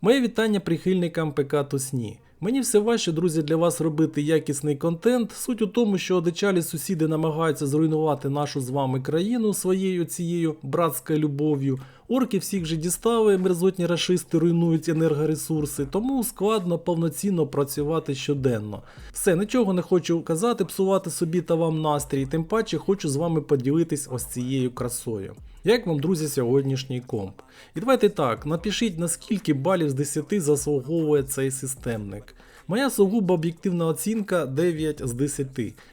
Моє вітання прихильникам ПК Тусні. Мені все важче, друзі, для вас робити якісний контент. Суть у тому, що одичалі сусіди намагаються зруйнувати нашу з вами країну своєю цією братською любов'ю. Орки всіх же дістали, мерзотні рашисти руйнують енергоресурси, тому складно повноцінно працювати щоденно. Все, нічого не хочу казати, псувати собі та вам настрій, тим паче хочу з вами поділитись ось цією красою. Як вам, друзі, сьогоднішній комп? І давайте так, напишіть наскільки балів з 10 заслуговує цей системник. Моя сугубо об'єктивна оцінка 9 з 10.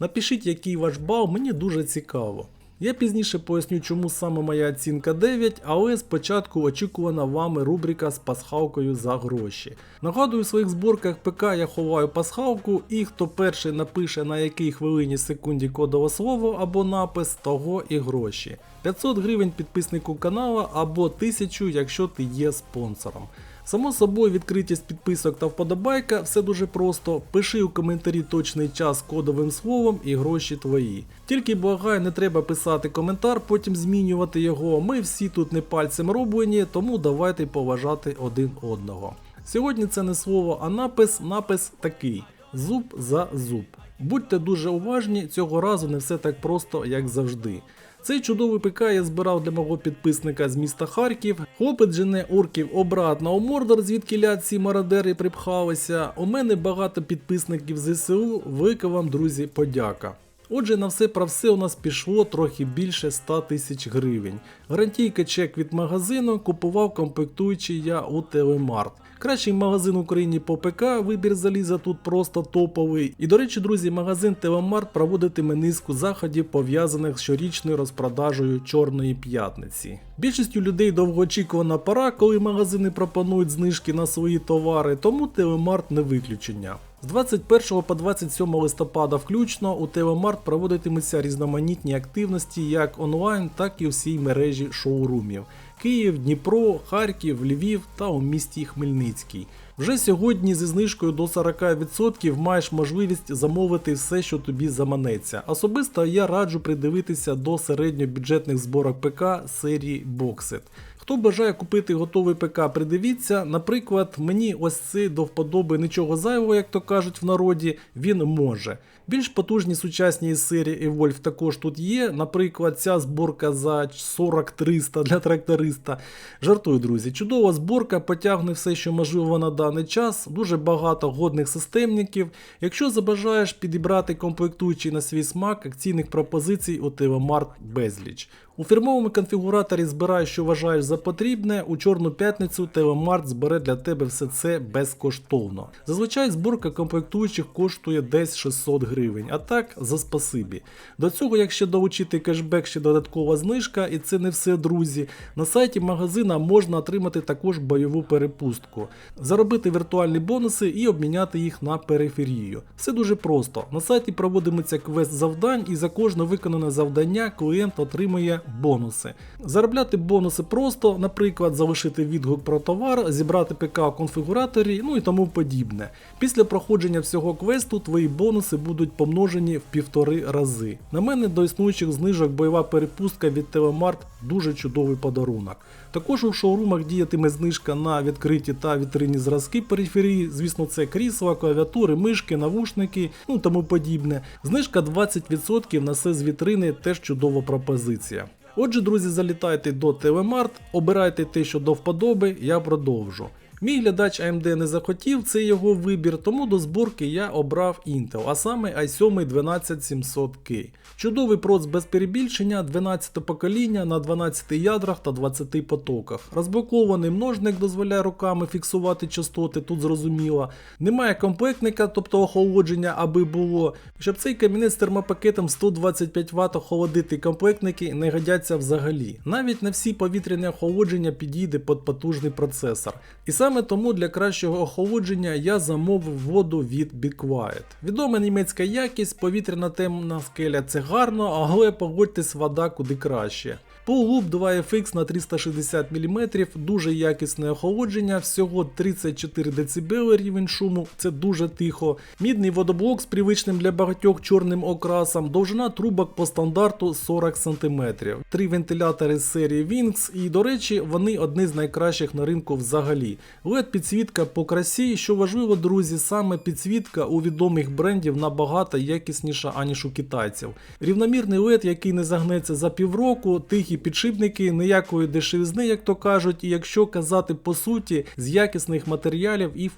Напишіть, який ваш бал, мені дуже цікаво. Я пізніше поясню, чому саме моя оцінка 9, але спочатку очікувана вами рубрика з пасхалкою за гроші. Нагадую, в своїх зборках ПК я ховаю пасхалку, і хто перший напише на якій хвилині секунді кодове слово або напис, того і гроші. 500 гривень підписнику канала або 1000, якщо ти є спонсором. Само собою, відкритість підписок та вподобайка все дуже просто. Пиши у коментарі точний час кодовим словом і гроші твої. Тільки благаю, не треба писати коментар, потім змінювати його. Ми всі тут не пальцем роблені, тому давайте поважати один одного. Сьогодні це не слово, а напис, напис такий: зуб за зуб. Будьте дуже уважні, цього разу не все так просто, як завжди. Цей чудовий ПК я збирав для мого підписника з міста Харків. Хлопець жене орків обратно у Мордор, звідки ляд ці мародери припхалися. У мене багато підписників ЗСУ. Велика вам, друзі, подяка. Отже, на все про все у нас пішло трохи більше 100 тисяч гривень. Гарантійка чек від магазину купував комплектуючий я у Телемарт. Кращий магазин в Україні по ПК, вибір заліза тут просто топовий. І до речі, друзі, магазин Телемарт проводитиме низку заходів, пов'язаних з щорічною розпродажею Чорної п'ятниці. Більшістю людей довгоочікувана пора, коли магазини пропонують знижки на свої товари, тому Телемарт не виключення. З 21 по 27 листопада включно у Телемарт проводитимуться різноманітні активності як онлайн, так і у всій мережі шоурумів. Київ, Дніпро, Харків, Львів та у місті Хмельницький. Вже сьогодні зі знижкою до 40% маєш можливість замовити все, що тобі заманеться. Особисто я раджу придивитися до середньобюджетних зборок ПК серії Boxed. Хто бажає купити готовий ПК, придивіться. Наприклад, мені ось цей до вподоби нічого зайвого, як то кажуть в народі, він може. Більш потужні сучасні серії Evolve також тут є. Наприклад, ця зборка за 40-300 для тракториста. Жартую, друзі. Чудова зборка, потягне все, що можливо на даний час. Дуже багато годних системників. Якщо забажаєш підібрати комплектуючий на свій смак, акційних пропозицій у Телемарт безліч. У фірмовому конфігураторі збирай, що вважаєш за потрібне. У Чорну п'ятницю Телемарт збере для тебе все це безкоштовно. Зазвичай зборка комплектуючих коштує десь 600 гривень, а так за спасибі. До цього, якщо долучити кешбек, ще додаткова знижка, і це не все, друзі. На сайті магазина можна отримати також бойову перепустку, заробити віртуальні бонуси і обміняти їх на периферію. Все дуже просто. На сайті проводиметься квест завдань, і за кожне виконане завдання клієнт отримує бонуси. Заробляти бонуси просто, наприклад, залишити відгук про товар, зібрати ПК у конфігураторі, ну і тому подібне. Після проходження всього квесту твої бонуси будуть помножені в півтори рази. На мене до існуючих знижок бойова перепустка від Телемарт дуже чудовий подарунок. Також у шоурумах діятиме знижка на відкриті та вітринні зразки периферії, звісно, це крісла, клавіатури, мишки, навушники, ну тому подібне. Знижка 20% на все з вітрини теж чудова пропозиція. Отже, друзі, залітайте до Телемарт, обирайте те, що до вподоби, я продовжу. Мій глядач AMD не захотів, це його вибір, тому до зборки я обрав Intel, а саме i7 12700K. Чудовий проц без перебільшення, 12 покоління на 12 ядрах та 20 потоках. Розблокований множник дозволяє руками фіксувати частоти, тут зрозуміло. Немає комплектника, тобто охолодження, аби було. Щоб цей камінець з термопакетом 125 Вт охолодити комплектники не годяться взагалі. Навіть на всі повітряні охолодження підійде під потужний процесор. І саме тому для кращого охолодження я замовив воду від Be Quiet. Відома німецька якість, повітряна темна скеля це гарно, але погодьтесь вода куди краще. Полуп 2FX на 360 мм, дуже якісне охолодження, всього 34 дБ рівень шуму, це дуже тихо. Мідний водоблок з привичним для багатьох чорним окрасом, довжина трубок по стандарту 40 см. Три вентилятори з серії Wings, і, до речі, вони одні з найкращих на ринку взагалі. led підсвітка по красі, що важливо, друзі, саме підсвітка у відомих брендів набагато якісніша, аніж у китайців. Рівномірний LED, який не загнеться за півроку, тихі підшипники, ніякої дешевизни, як то кажуть, і якщо казати по суті, з якісних матеріалів і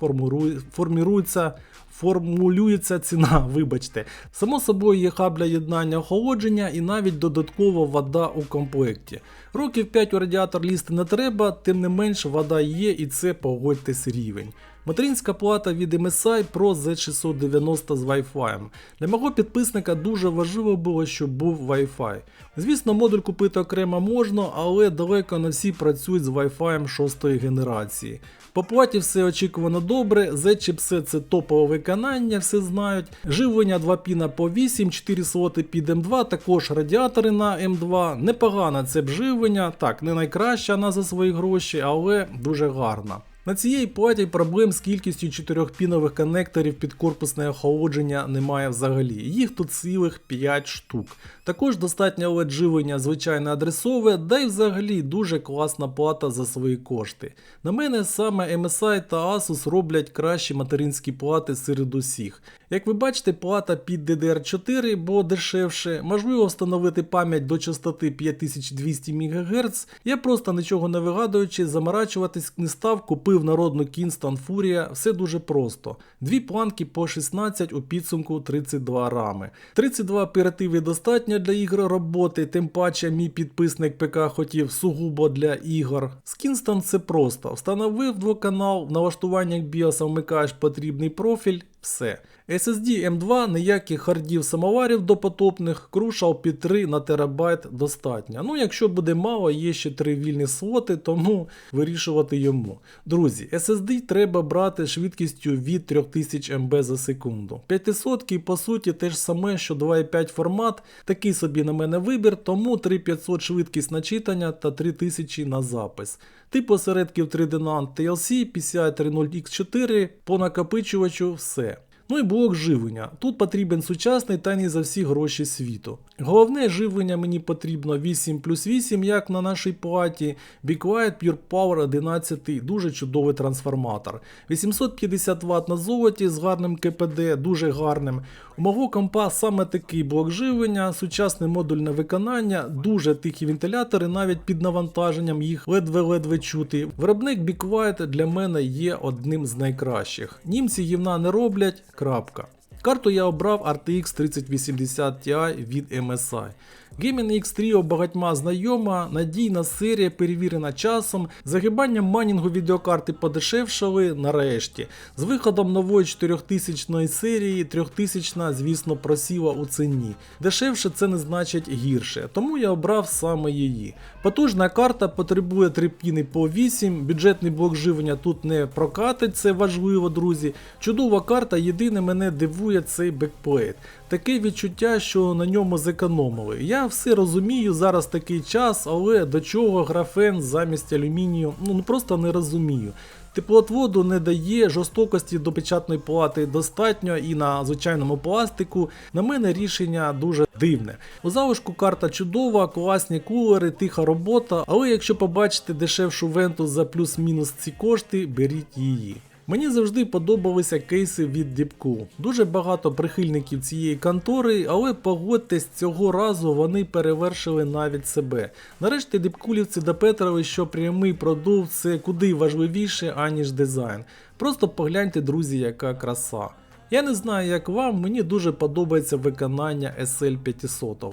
формірується. Формулюється ціна, вибачте. Само собою є хаб для єднання охолодження і навіть додаткова вода у комплекті. Років 5 у радіатор лізти не треба, тим не менш вода є і це погодьтесь рівень. Материнська плата від MSI Pro Z690 з Wi-Fi. Для мого підписника дуже важливо було, щоб був Wi-Fi. Звісно, модуль купити окремо можна, але далеко не всі працюють з Wi-Fi 6 генерації. По платі все очікувано добре, Z-чіпсет це топове виконання, все знають. Живлення 2 піна по 8, 4 слоти під М2, також радіатори на М2. Непогане це б живлення, так, не найкраща вона за свої гроші, але дуже гарна. На цієї платі проблем з кількістю чотирьохпінових коннекторів під корпусне охолодження немає взагалі. Їх тут цілих 5 штук. Також достатньо LED живлення звичайне адресове, да й взагалі дуже класна плата за свої кошти. На мене саме MSI та Asus роблять кращі материнські плати серед усіх. Як ви бачите, плата під DDR4, бо дешевше, можливо встановити пам'ять до частоти 5200 МГц. Я просто нічого не вигадуючи, заморачуватись не став, купив народну Kingston Furia, все дуже просто. Дві планки по 16 у підсумку 32 рами. 32 оперативи достатньо для ігр роботи, тим паче мій підписник ПК хотів сугубо для ігор. З Kingston це просто. Встановив двоканал, в налаштуваннях BIOS вмикаєш потрібний профіль, все. SSD M2, ніяких хардів самоварів допотопних, крушал під 3 на терабайт достатньо. Ну, якщо буде мало, є ще 3 вільні слоти, тому вирішувати йому. Друзі, SSD треба брати швидкістю від 3000 МБ за секунду. 500 по суті те ж саме, що 2.5 формат, такий собі на мене вибір, тому 3500 швидкість начитання та 3000 на запис. Тип осередків 3D NAND TLC, PCI 30X4, по накопичувачу все. Ну і блок живлення. Тут потрібен сучасний та не за всі гроші світу. Головне живлення мені потрібно 8 плюс 8, як на нашій платі. Be Quiet Pure Power 11, дуже чудовий трансформатор. 850 Вт на золоті з гарним КПД, дуже гарним. Мого компа саме такий блок живлення, сучасне модульне виконання, дуже тихі вентилятори, навіть під навантаженням їх ледве-ледве чути. Виробник Be для мене є одним з найкращих. Німці гівна не роблять. Крапка. Карту я обрав RTX 3080 Ti від MSI. Gaming X Trio багатьма знайома, надійна серія, перевірена часом, загибанням майнінгу відеокарти подешевшали нарешті. З виходом нової 4000 серії 3000, звісно, просіла у ціні. Дешевше це не значить гірше, тому я обрав саме її. Потужна карта потребує 3 піни по 8, бюджетний блок живлення тут не прокатить, це важливо, друзі. Чудова карта, єдине мене дивує цей бекплейт. Таке відчуття, що на ньому зекономили. Я все розумію, зараз такий час, але до чого графен замість алюмінію, ну ну просто не розумію. Теплотводу не дає, жорстокості до печатної плати достатньо і на звичайному пластику. На мене рішення дуже дивне. У залишку карта чудова, класні кулери, тиха робота, але якщо побачите дешевшу венту за плюс-мінус ці кошти, беріть її. Мені завжди подобалися кейси від Deepcool. Дуже багато прихильників цієї контори, але погодьтесь, цього разу вони перевершили навіть себе. Нарешті дипкулівці допетрили, що прямий продув це куди важливіше, аніж дизайн. Просто погляньте, друзі, яка краса. Я не знаю, як вам, мені дуже подобається виконання SL 500.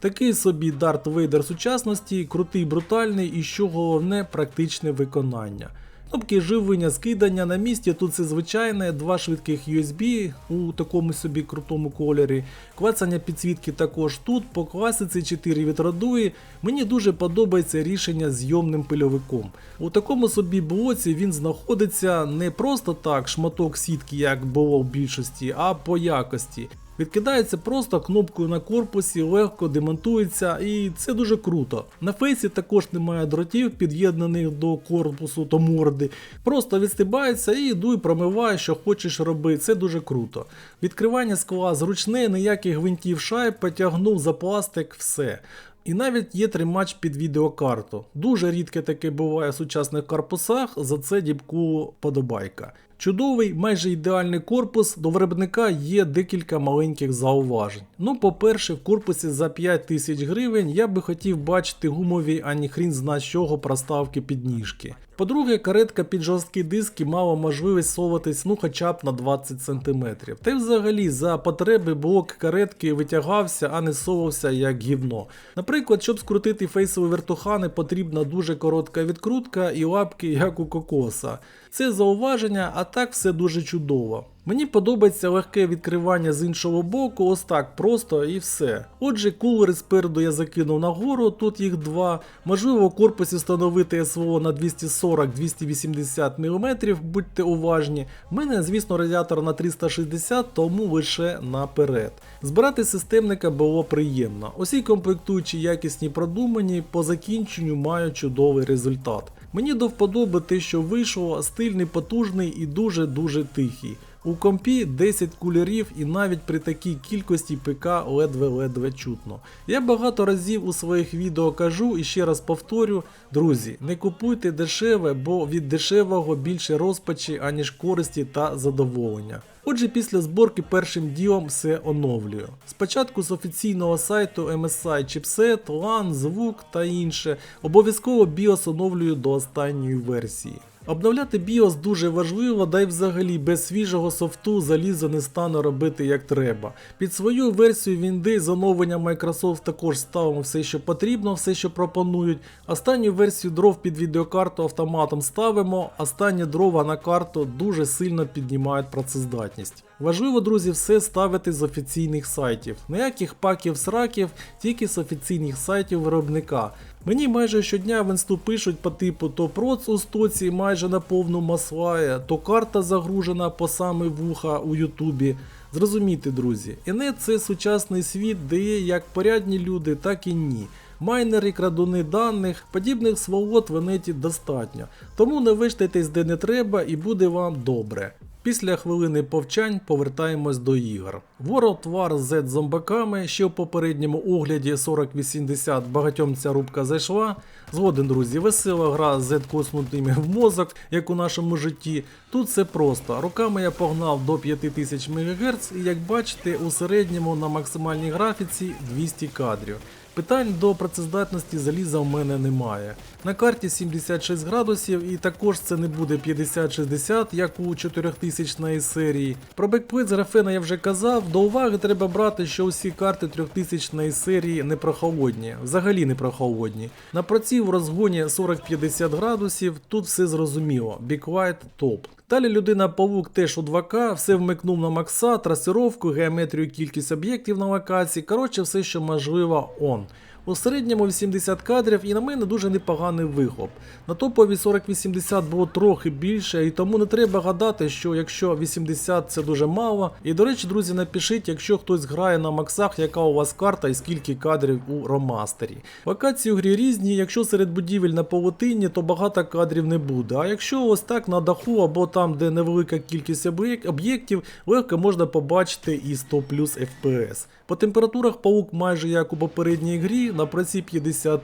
Такий собі Дарт Вейдер сучасності, крутий, брутальний і що головне, практичне виконання. Кнопки живлення, скидання на місці, тут це звичайне, два швидких USB у такому собі крутому кольорі. Клацання підсвітки також тут, по класиці 4 вітродуї. Мені дуже подобається рішення з йомним пильовиком. У такому собі блоці він знаходиться не просто так, шматок сітки, як було в більшості, а по якості. Відкидається просто кнопкою на корпусі, легко демонтується і це дуже круто. На фейсі також немає дротів, під'єднаних до корпусу та морди. Просто відстибається і йду і промиваю, що хочеш роби. Це дуже круто. Відкривання скла зручне, ніяких гвинтів шайб, потягнув за пластик, все. І навіть є тримач під відеокарту. Дуже рідке таке буває в сучасних корпусах, за це дібку подобайка. Чудовий, майже ідеальний корпус, до виробника є декілька маленьких зауважень. Ну, по-перше, в корпусі за 5 тисяч гривень я би хотів бачити гумові, ані хрін зна чого проставки підніжки. По-друге, каретка під жорсткі диски мала можливість соватись ну хоча б на 20 см. Та й взагалі за потреби блок каретки витягався, а не совався як гівно. Наприклад, щоб скрутити фейсові вертухани, потрібна дуже коротка відкрутка і лапки, як у кокоса. Це зауваження, а так все дуже чудово. Мені подобається легке відкривання з іншого боку, ось так просто і все. Отже, кулери спереду я закинув нагору, тут їх два. Можливо, в корпусі встановити СВО на 240-280 мм, будьте уважні. У мене, звісно, радіатор на 360, тому лише наперед. Збирати системника було приємно. Усі комплектуючі якісні продумані, по закінченню маю чудовий результат. Мені до вподоби те, що вийшло, стильний, потужний і дуже-дуже тихий. У компі 10 кулерів і навіть при такій кількості ПК ледве-ледве чутно. Я багато разів у своїх відео кажу і ще раз повторю, друзі, не купуйте дешеве, бо від дешевого більше розпачі, аніж користі та задоволення. Отже, після зборки першим ділом все оновлюю. Спочатку з офіційного сайту MSI чіпсет, LAN, звук та інше. Обов'язково BIOS оновлюю до останньої версії. Обновляти BIOS дуже важливо, да й взагалі без свіжого софту залізо не стане робити як треба. Під свою версію Windows з оновленням Microsoft також ставимо все, що потрібно, все, що пропонують. Останню версію дров під відеокарту автоматом ставимо, останні дрова на карту дуже сильно піднімають працездатність. Важливо, друзі, все ставити з офіційних сайтів. Ніяких паків сраків, тільки з офіційних сайтів виробника. Мені майже щодня в інсту пишуть по типу то проц у стоці майже на повну маслає, то карта загружена по саме вуха у Ютубі. Зрозумійте, друзі, інет це сучасний світ, де є як порядні люди, так і ні. Майнери, крадуни даних, подібних свобод в інеті достатньо. Тому не виштайтесь де не треба і буде вам добре. Після хвилини повчань повертаємось до ігор. Z з зомбаками ще в попередньому огляді 4080 багатьом ця рубка зайшла. Згоден, друзі, весела гра з коснутими в мозок, як у нашому житті. Тут все просто. Руками я погнав до 5000 МГц і як бачите, у середньому на максимальній графіці 200 кадрів. Питань до працездатності заліза в мене немає. На карті 76 градусів і також це не буде 50-60, як у 4000 серії. Про бекплит з графена я вже казав, до уваги треба брати, що усі карти 3000 серії не прохолодні, взагалі не прохолодні. На проці в розгоні 40-50 градусів, тут все зрозуміло, White топ. Далі людина павук теж у 2К, все вмикнув на макса, трасировку, геометрію, кількість об'єктів на локації. Коротше, все, що можливо, он. У середньому 80 кадрів і на мене дуже непоганий вихоп. На топові 4080 було трохи більше, і тому не треба гадати, що якщо 80 це дуже мало. І до речі, друзі, напишіть, якщо хтось грає на максах, яка у вас карта і скільки кадрів у ромастері. Локації у грі різні, якщо серед будівель на павутинні, то багато кадрів не буде. А якщо ось так на даху або там, де невелика кількість об'єктів, легко можна побачити і 100 плюс FPS. По температурах паук майже як у попередній грі, на праці 50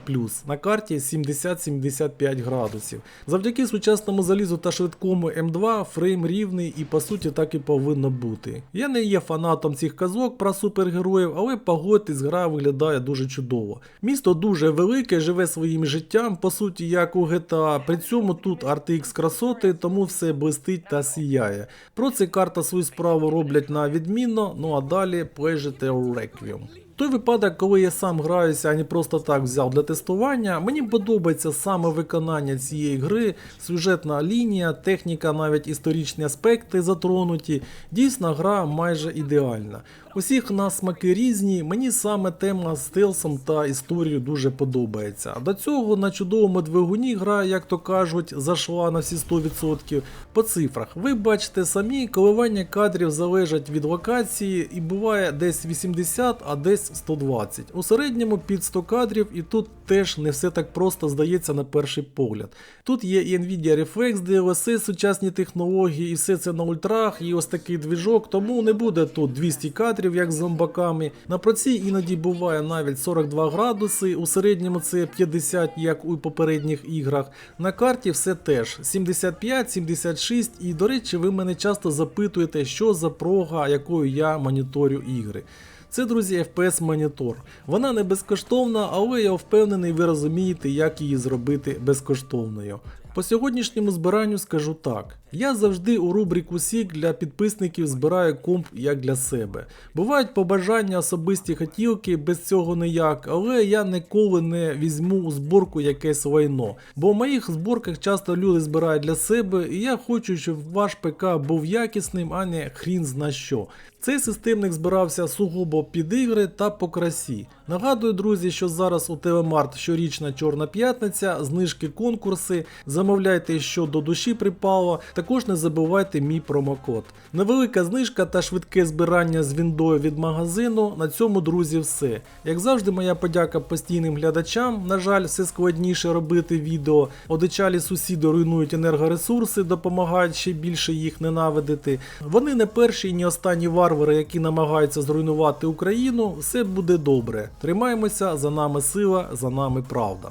на карті 70-75 градусів. Завдяки сучасному залізу та швидкому М2 фрейм рівний і по суті так і повинно бути. Я не є фанатом цих казок про супергероїв, але погодьтесь, гра виглядає дуже чудово. Місто дуже велике, живе своїм життям, по суті, як у GTA. При цьому тут RTX красоти, тому все блистить та сіяє. Про це карта свою справу роблять на відмінно, ну а далі Pleasure Requiem. Той випадок, коли я сам граюся, а не просто так взяв для тестування, мені подобається саме виконання цієї гри, сюжетна лінія, техніка, навіть історичні аспекти затронуті. Дійсно, гра майже ідеальна. Усіх нас смаки різні, мені саме тема з стелсом та історією дуже подобається. До цього на чудовому двигуні гра, як то кажуть, зайшла на всі 100%. По цифрах, ви бачите самі, коливання кадрів залежать від локації і буває десь 80, а десь 120. У середньому під 100 кадрів і тут теж не все так просто здається на перший погляд. Тут є і Nvidia Reflex, DLSS, сучасні технології, і все це на ультрах, і ось такий двіжок, тому не буде тут 200 кадрів, як з зомбаками. На проці іноді буває навіть 42 градуси, у середньому це 50, як у попередніх іграх. На карті все теж 75, 76, і до речі, ви мене часто запитуєте, що за прога, якою я моніторю ігри. Це, друзі, FPS монітор. Вона не безкоштовна, але я впевнений, ви розумієте, як її зробити безкоштовною. По сьогоднішньому збиранню скажу так: я завжди у рубрику Сік для підписників збираю комп як для себе. Бувають побажання особисті хотілки, без цього ніяк, але я ніколи не візьму у зборку якесь лайно. Бо в моїх зборках часто люди збирають для себе, і я хочу, щоб ваш ПК був якісним, а не хрін зна що. Цей системник збирався сугубо під ігри та по красі. Нагадую, друзі, що зараз у Телемарт щорічна Чорна п'ятниця, знижки конкурси. Замовляйте, що до душі припало. Також не забувайте мій промокод. Невелика знижка та швидке збирання з віндою від магазину. На цьому, друзі, все. Як завжди, моя подяка постійним глядачам. На жаль, все складніше робити відео. Одичалі сусіди руйнують енергоресурси, допомагають ще більше їх ненавидити. Вони не перші і не останні варвари, які намагаються зруйнувати Україну. Все буде добре. Тримаємося, за нами сила, за нами правда.